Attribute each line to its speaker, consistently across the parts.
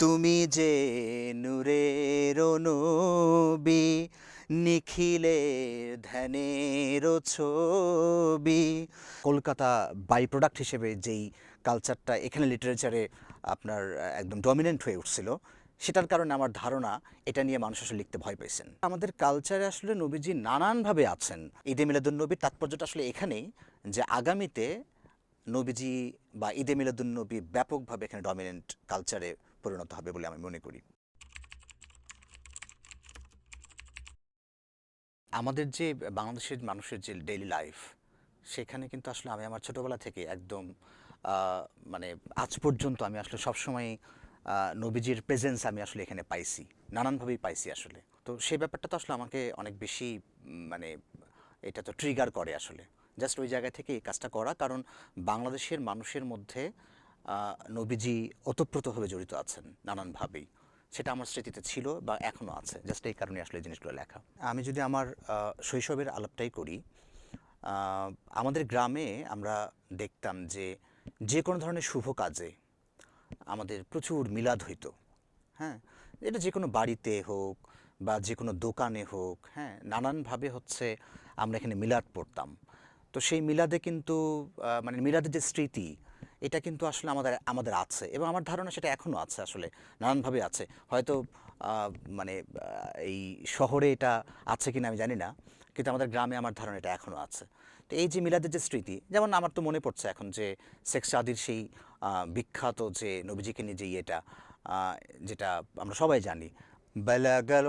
Speaker 1: তুমি যে নূরের নবী নিখিলের ধ্যানের ছবি। কলকাতা বাই প্রোডাক্ট হিসেবে যেই কালচারটা এখানে লিটারেচারে আপনার একদম ডমিনেন্ট হয়ে উঠছিল, সেটার কারণে আমার ধারণা এটা নিয়ে মানুষ আসলে লিখতে ভয় পেয়েছেন। আমাদের কালচারে আসলে নবীজি নানানভাবে আছেন। ঈদে নবীর তাৎপর্যটা আসলে এখানেই যে আগামীতে নবীজি বা ঈদে মিলাদুন নবী ব্যাপকভাবে এখানে ডমিনেন্ট কালচারে পরিণত হবে বলে আমি মনে করি। আমাদের যে বাংলাদেশের মানুষের যে ডেইলি লাইফ সেখানে কিন্তু আসলে আমি আমার ছোটোবেলা থেকে একদম মানে আজ পর্যন্ত আমি আসলে সবসময় নবীজির প্রেজেন্স আমি আসলে এখানে পাইছি, নানানভাবেই পাইছি আসলে। তো সেই ব্যাপারটা তো আসলে আমাকে অনেক বেশি মানে এটা তো ট্রিগার করে আসলে। জাস্ট ওই জায়গা থেকে এই কাজটা করা, কারণ বাংলাদেশের মানুষের মধ্যে নবীজি ওতপ্রোতভাবে জড়িত আছেন নানানভাবেই। সেটা আমার স্মৃতিতে ছিল বা এখনও আছে। জাস্ট এই কারণে আসলে জিনিসগুলো লেখা। আমি যদি আমার শৈশবের আলাপটাই করি আমাদের গ্রামে আমরা দেখতাম যে যে কোনো ধরনের শুভ কাজে আমাদের প্রচুর মিলাদ হইতো। হ্যাঁ? এটা যে কোনো বাড়িতে হোক বা যে কোনো দোকানে হোক হ্যাঁ? নানানভাবে হচ্ছে আমরা এখানে মিলাদ পড়তাম। তো সেই মিলাদে কিন্তু মানে মিলাদের যে স্মৃতি এটা কিন্তু আসলে আমাদের আমাদের আছে এবং আমার ধারণা সেটা এখনও আছে আসলে, নানানভাবে আছে। হয়তো মানে এই শহরে এটা আছে কিনা আমি জানি না, কিন্তু আমাদের গ্রামে আমার ধারণা এটা এখনও আছে। তো এই যে মিলাদের যে স্মৃতি, যেমন আমার তো মনে পড়ছে এখন যে শেখ সাদির সেই বিখ্যাত যে নবীজিকে নিয়ে যে ইয়েটা যেটা আমরা সবাই জানি, বালাগাল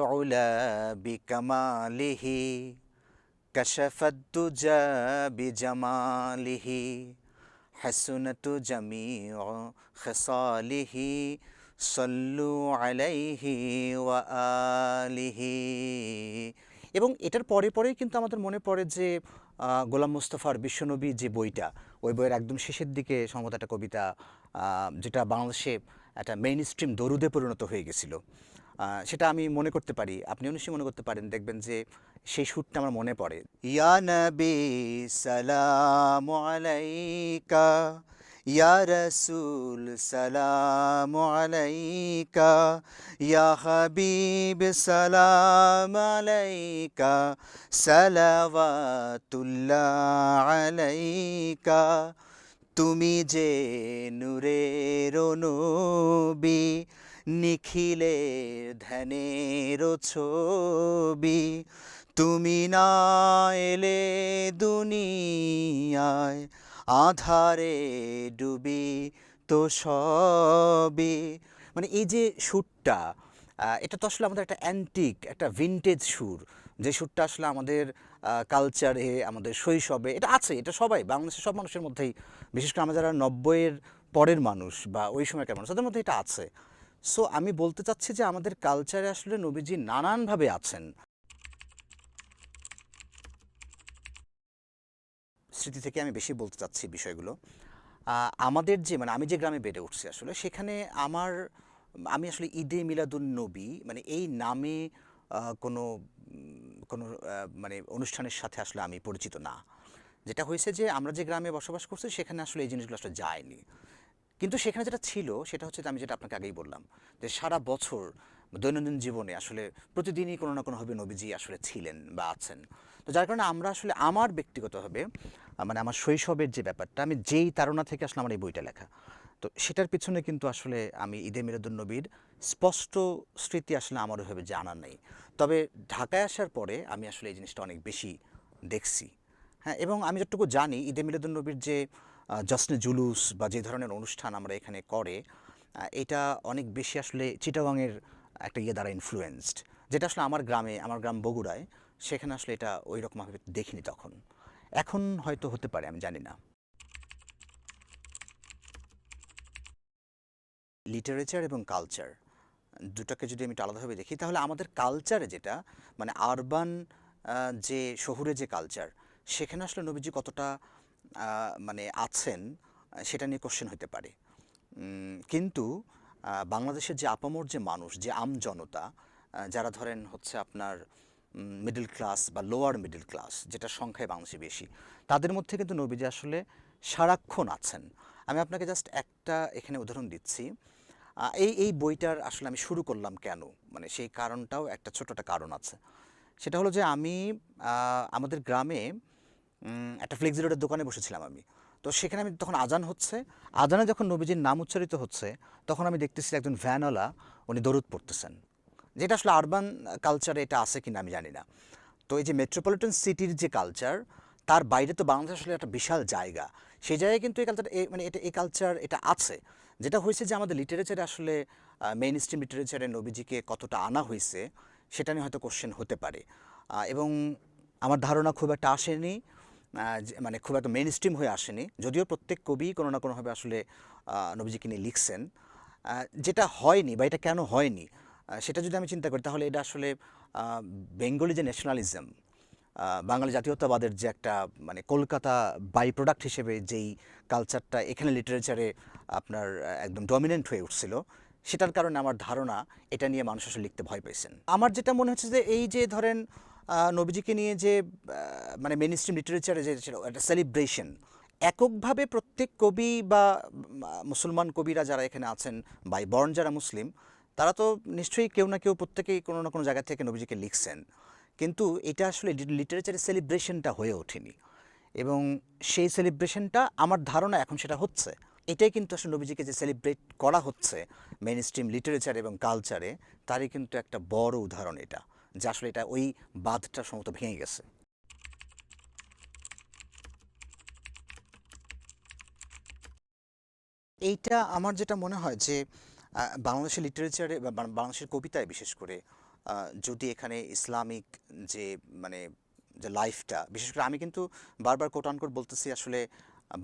Speaker 1: বিজামালিহি হাসুনাতু জামিউ খাসালিহি সল্লু আলাইহি ওয়া আলিহি এবং এটার পরে পরেই কিন্তু আমাদের মনে পড়ে যে গোলাম মুস্তফার বিশ্বনবী যে বইটা, ওই বইয়ের একদম শেষের দিকে সম্ভবত একটা কবিতা যেটা বাংলাদেশে একটা মেইন স্ট্রিম দরুদে পরিণত হয়ে গেছিল। সেটা আমি মনে করতে পারি। আপনিও নিশ্চয়ই মনে করতে পারেন, দেখবেন যে সেই সুরটা আমার মনে পড়ে। ইয়া নবী সালাম আলাইকা, ইয়া রসুল সালাম আলাইকা, ইয়া হাবিব সালাম আলাইকা, সালাওয়াতুল্লাহ আলাইকা। তুমি যে নূরের নবী নিখিলের ধ্যানের ছবি, তুমি না এলে দুনিয়ায় আধারে ডুবি তো সবই। মানে এই যে সুরটা এটা তো আসলে আমাদের একটা অ্যান্টিক একটা ভিনটেজ সুর। যে সুরটা আসলে আমাদের কালচারে আমাদের শৈশবে, এটা আছে, এটা সবাই, বাংলাদেশের সব মানুষের মধ্যেই। বিশেষ করে আমরা যারা নব্বইয়ের পরের মানুষ বা ওই সময়কার মানুষ, তাদের মধ্যে এটা আছে। সো আমি বলতে চাচ্ছি যে আমাদের কালচারে আসলে নবীজি নানানভাবে আছেন। স্মৃতি থেকে আমি বেশি বলতে চাচ্ছি বিষয়গুলো। আমাদের যে মানে আমি যে গ্রামে বেড়ে উঠছি আসলে, সেখানে আমার, আমি আসলে ঈদে মিলাদুন নবী মানে এই নামে কোনো কোনো মানে অনুষ্ঠানের সাথে আসলে আমি পরিচিত না। যেটা হয়েছে যে, আমরা যে গ্রামে বসবাস করছি, সেখানে আসলে এই জিনিসগুলো আসলে যায়নি। কিন্তু সেখানে যেটা ছিল, সেটা হচ্ছে আমি যেটা আপনাকে আগেই বললাম, যে সারা বছর দৈনন্দিন জীবনে আসলে প্রতিদিনই কোনো না কোনোভাবে নবীজি আসলে ছিলেন বা আছেন। তো যার কারণে আমরা আসলে আমার ব্যক্তিগতভাবে মানে আমার শৈশবের যে ব্যাপারটা, আমি যেই তারা থেকে আসলে আমার এই বইটা লেখা। তো সেটার পিছনে কিন্তু আসলে আমি ঈদে মিরাদুন নবীর স্পষ্ট স্মৃতি আসলে আমার ওইভাবে জানা নেই। তবে ঢাকায় আসার পরে আমি আসলে এই জিনিসটা অনেক বেশি দেখছি। হ্যাঁ এবং আমি যতটুকু জানি, ঈদে মিলাদুন নবীর যে জশ্নে জুলুস বা যে ধরনের অনুষ্ঠান আমরা এখানে করে এটা অনেক বেশি আসলে চিটাগাংয়ের একটা ইয়ে দ্বারা ইনফ্লুয়েন্সড যেটা আসলে আমার গ্রামে, আমার গ্রাম বগুড়ায়, সেখানে আসলে এটা ওই রকমভাবে দেখিনি তখন। এখন হয়তো হতে পারে, আমি জানি না। লিটারেচার এবং কালচার দুটাকে যদি আমি আলাদাভাবে দেখি, তাহলে আমাদের কালচারে যেটা মানে আরবান যে শহুরে যে কালচার সেখানে আসলে নবীজি কতটা মানে আছেন সেটা নিয়ে কোশ্চেন হতে পারে। কিন্তু বাংলাদেশের যে আপামর যে মানুষ, যে আম জনতা যারা ধরেন হচ্ছে আপনার মিডল ক্লাস বা লোয়ার মিডল ক্লাস যেটা সংখ্যায় বাংলাদেশে বেশি, তাদের মধ্যে কিন্তু নবীজি আসলে সারাক্ষণ আছেন। আমি আপনাকে জাস্ট একটা এখানে উদাহরণ দিচ্ছি। এই এই বইটার আসলে আমি শুরু করলাম কেন? মানে সেই কারণটাও একটা ছোট একটা কারণ আছে। সেটা হলো যে আমি আমাদের গ্রামে একটা ফ্লেক্সি রোডের দোকানে বসেছিলাম আমি। তো সেখানে আমি তখন আজান হচ্ছে। আজানে যখন নবীজির নাম উচ্চারিত হচ্ছে, তখন আমি দেখতেছি একজন ভ্যানওয়ালা উনি দরুদ পড়তেছেন। যেটা আসলে আরবান কালচারে এটা আছে কিনা আমি জানি না। তো এই যে মেট্রোপলিটন সিটির যে কালচার তার বাইরে তো বাংলাদেশ আসলে একটা বিশাল জায়গা। সেই জায়গায় কিন্তু এই কালচার মানে এটা, এই কালচার এটা আছে। যেটা হয়েছে যে আমাদের লিটারেচারে আসলে মেইন স্ট্রিম লিটারেচারে নবীজিকে কতটা আনা হয়েছে, সেটা নিয়ে হয়তো কোশ্চেন হতে পারে। এবং আমার ধারণা খুব একটা আসেনি। মানে খুব একটা মেন স্ট্রিম হয়ে আসেনি। যদিও প্রত্যেক কবি কোনো না কোনোভাবে আসলে নবীজিকে নিয়ে লিখছেন। যেটা হয়নি বা এটা কেন হয়নি সেটা যদি আমি চিন্তা করি, তাহলে এটা আসলে বেঙ্গলি যে ন্যাশনালিজম বাঙালি জাতীয়তাবাদের যে একটা মানে কলকাতা বাই প্রোডাক্ট হিসেবে যেই কালচারটা এখানে লিটারেচারে আপনার একদম ডমিনেন্ট হয়ে উঠছিল, সেটার কারণে আমার ধারণা এটা নিয়ে মানুষ আসলে লিখতে ভয় পেয়েছেন। আমার যেটা মনে হচ্ছে যে এই যে ধরেন নবীজিকে নিয়ে যে মানে মেন স্ট্রিম লিটারেচারে যে ছিল, একটা সেলিব্রেশন এককভাবে প্রত্যেক কবি বা মুসলমান কবিরা যারা এখানে আছেন বাই বর্ণ যারা মুসলিম, তারা তো নিশ্চয়ই কেউ না কেউ প্রত্যেকেই কোনো না কোনো জায়গা থেকে নবীজিকে লিখছেন। কিন্তু এটা আসলে লিটারেচারের সেলিব্রেশনটা হয়ে ওঠেনি। এবং সেই সেলিব্রেশনটা আমার ধারণা এখন সেটা হচ্ছে। এটাই কিন্তু আসলে নবীজিকে যে সেলিব্রেট করা হচ্ছে মেন স্ট্রিম লিটারেচার এবং কালচারে তারই কিন্তু একটা বড় উদাহরণ এটা। যে আসলে এটা ওই বাঁধটা সম্ভবত ভেঙে গেছে। এইটা আমার যেটা মনে হয় যে বাংলাদেশের লিটারেচারে বা বাংলাদেশের কবিতায় বিশেষ করে যদি এখানে ইসলামিক যে মানে যে লাইফটা বিশেষ করে আমি কিন্তু বারবার কোট আনকোট বলতেছি আসলে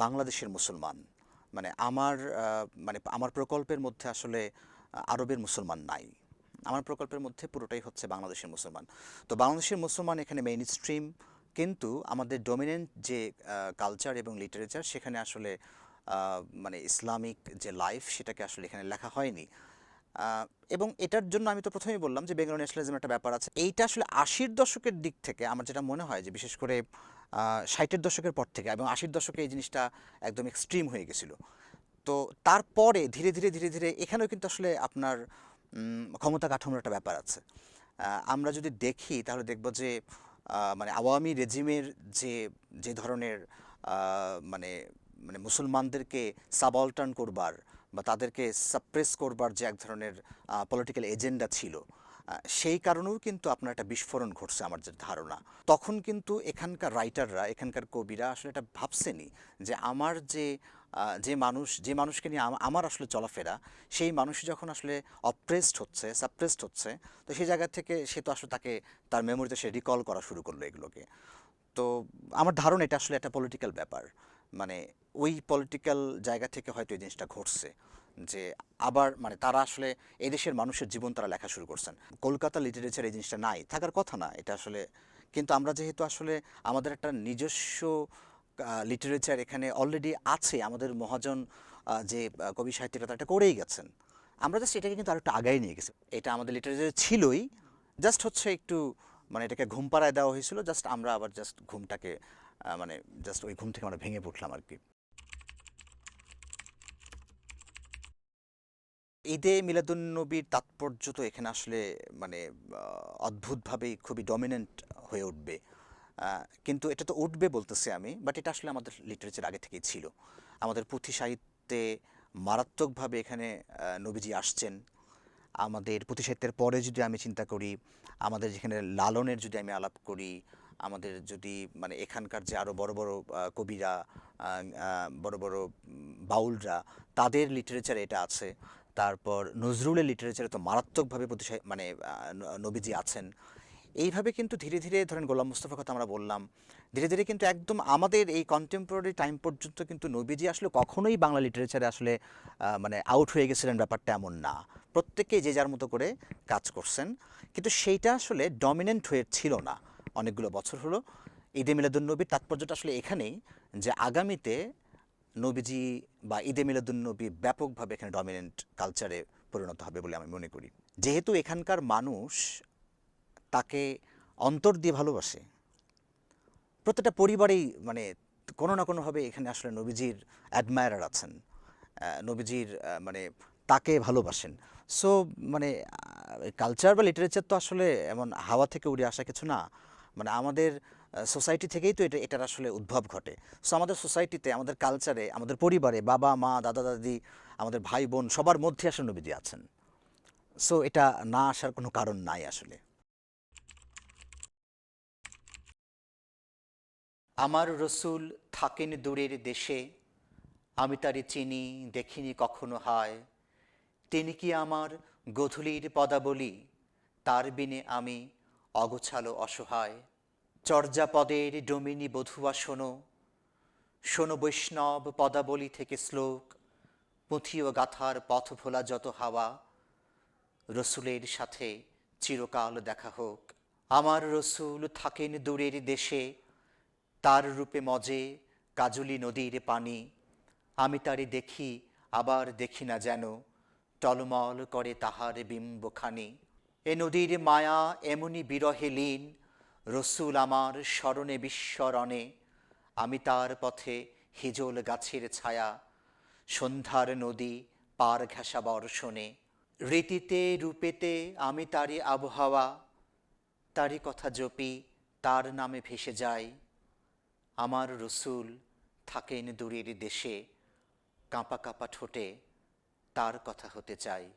Speaker 1: বাংলাদেশের মুসলমান। মানে আমার মানে আমার প্রকল্পের মধ্যে আসলে আরবের মুসলমান নাই। আমার প্রকল্পের মধ্যে পুরোটাই হচ্ছে বাংলাদেশের মুসলমান। তো বাংলাদেশের মুসলমান এখানে মেইন স্ট্রিম কিন্তু আমাদের ডমিনেন্ট যে কালচার এবং লিটারেচার সেখানে আসলে মানে ইসলামিক যে লাইফ সেটাকে আসলে এখানে লেখা হয়নি। এবং এটার জন্য আমি তো প্রথমেই বললাম যে বেঙ্গল ন্যাশনালিজম একটা ব্যাপার আছে। এইটা আসলে আশির দশকের দিক থেকে আমার যেটা মনে হয় যে বিশেষ করে ষাটের দশকের পর থেকে এবং আশির দশকে এই জিনিসটা একদম এক্সট্রিম হয়ে গেছিল। তো তারপরে ধীরে ধীরে ধীরে ধীরে এখানেও কিন্তু আসলে আপনার ক্ষমতা কাঠামোর একটা ব্যাপার আছে। আমরা যদি দেখি তাহলে দেখব যে মানে আওয়ামী রেজিমের যে যে ধরনের মানে মানে মুসলমানদেরকে সাবঅল্টার্ন করবার বা তাদেরকে সাপ্রেস করবার যে এক ধরনের পলিটিক্যাল এজেন্ডা ছিল সেই কারণেও কিন্তু আপনার একটা বিস্ফোরণ ঘটছে আমার যে ধারণা। তখন কিন্তু এখানকার রাইটাররা এখানকার কবিরা আসলে এটা ভাবছেনি যে আমার যে যে মানুষ, যে মানুষকে নিয়ে আমার আসলে চলাফেরা, সেই মানুষ যখন আসলে অপ্রেসড হচ্ছে সাপ্রেসড হচ্ছে, তো সেই জায়গা থেকে সে তো আসলে তাকে, তার মেমোরিতে সে রিকল করা শুরু করল এগুলোকে। তো আমার ধারণা এটা আসলে একটা পলিটিক্যাল ব্যাপার। মানে ওই পলিটিক্যাল জায়গা থেকে হয়তো এই জিনিসটা ঘটছে যে আবার মানে তারা আসলে এই দেশের মানুষের জীবন তারা লেখা শুরু করছেন। কলকাতা লিটারেচার এই জিনিসটা নাই, থাকার কথা না, এটা আসলে, কিন্তু আমরা যেহেতু আসলে আমাদের একটা নিজস্ব লিটারেচার এখানে অলরেডি আছে। আমাদের মহাজন যে কবি সাহিত্যিকরা তারা করেই গেছেন। আমরা জাস্ট এটাকে কিন্তু আরেকটু আগায় নিয়ে গেছি। এটা আমাদের লিটারেচারে ছিলই। জাস্ট হচ্ছে একটু মানে এটাকে ঘুম পাড়ায় দেওয়া হয়েছিল। জাস্ট আমরা আবার জাস্ট ঘুমটাকে মানে জাস্ট ওই ঘুম থেকে আমরা ভেঙে পড়লাম আর কি। ঈদে মিলাদুন্নবীর তাৎপর্য তো এখানে আসলে মানে অদ্ভুতভাবেই খুবই ডমিনেন্ট হয়ে উঠবে। কিন্তু এটা তো উঠবে বলতেছি আমি বাট এটা আসলে আমাদের লিটারেচার আগে থেকেই ছিল। আমাদের পুঁথি সাহিত্যে মারাত্মকভাবে এখানে নবীজি আসছেন। আমাদের পুঁথি সাহিত্যের পরে যদি আমি চিন্তা করি, আমাদের যেখানে লালনের যদি আমি আলাপ করি, আমাদের যদি মানে এখানকার যে আরও বড় বড় কবিরা বড় বড় বাউলরা, তাদের লিটারেচারে এটা আছে। তারপর নজরুলের লিটারেচারে তো মারাত্মকভাবে সাহি- মানে নবীজি আছেন। এইভাবে কিন্তু ধীরে ধীরে ধরেন গোলাম মুস্তফার কথা আমরা বললাম, ধীরে ধীরে কিন্তু একদম আমাদের এই কন্টেম্পোরারি টাইম পর্যন্ত কিন্তু নবীজি আসলে কখনোই বাংলা লিটারেচারে আসলে মানে আউট হয়ে গেছিলেন ব্যাপারটা এমন না। প্রত্যেকে যে যার মতো করে কাজ করছেন। কিন্তু সেইটা আসলে ডমিনেন্ট হয়ে ছিল না অনেকগুলো বছর হলো। ঈদে মিলাদুন্নবীর তাৎপর্যটা আসলে এখানেই যে আগামীতে নবীজি বা ঈদে মিলাদুন্নবী ব্যাপকভাবে এখানে ডমিনেন্ট কালচারে পরিণত হবে বলে আমি মনে করি। যেহেতু এখানকার মানুষ তাকে অন্তর দিয়ে ভালোবাসে। প্রত্যেকটা পরিবারেই মানে কোনো না কোনোভাবে এখানে আসলে নবীজির অ্যাডমায়ারার আছেন নবীজির মানে তাকে ভালোবাসেন। সো মানে কালচার বা লিটারেচার তো আসলে এমন হাওয়া থেকে উড়ে আসা কিছু না। মানে আমাদের সোসাইটি থেকেই তো এটা, এটার আসলে উদ্ভব ঘটে। সো আমাদের সোসাইটিতে আমাদের কালচারে আমাদের পরিবারে বাবা, মা, দাদা, দাদি, আমাদের ভাই, বোন সবার মধ্যে আসলে নবীজি আছেন। সো এটা না আসার কোনো কারণ নাই আসলে। আমার রসুল থাকেন দূরের দেশে, আমি তারে চিনি, দেখিনি কখনো হয়। তিনি কি আমার গধূলির পদাবলী? তার বিনে আমি অগোছালো অসহায়। চর্যাপদের ডোমিনী বধুয়া শোনো। শোনো বৈষ্ণব পদাবলী থেকে শ্লোক পুঁথি ও গাথার পথ ভোলা যত হাওয়া। রসুলের সাথে চিরকাল দেখা হোক। আমার রসুল থাকেন দূরের দেশে তার রূপে মজে কাজুলি নদীর পানি। আমি তারে দেখি, আবার দেখি না যেন। টলমল করে তাহার বিম্বখানি। এ নদীর মায়া এমনি বিরহে লীন। রসুল আমার স্মরণে বিস্মরণে। আমি তার পথে হিজল গাছের ছায়া। সন্ধ্যার নদী পার ঘেঁষা বর্ষণে। রীতিতে, রূপেতে আমি তারই আবহাওয়া। তারই কথা জপি, তার নামে ভেসে যাই। আমার রসুল থাকেন দূরের দেশে কাঁপা কাঁপা ঠোঁটে তার কথা হতে চাই।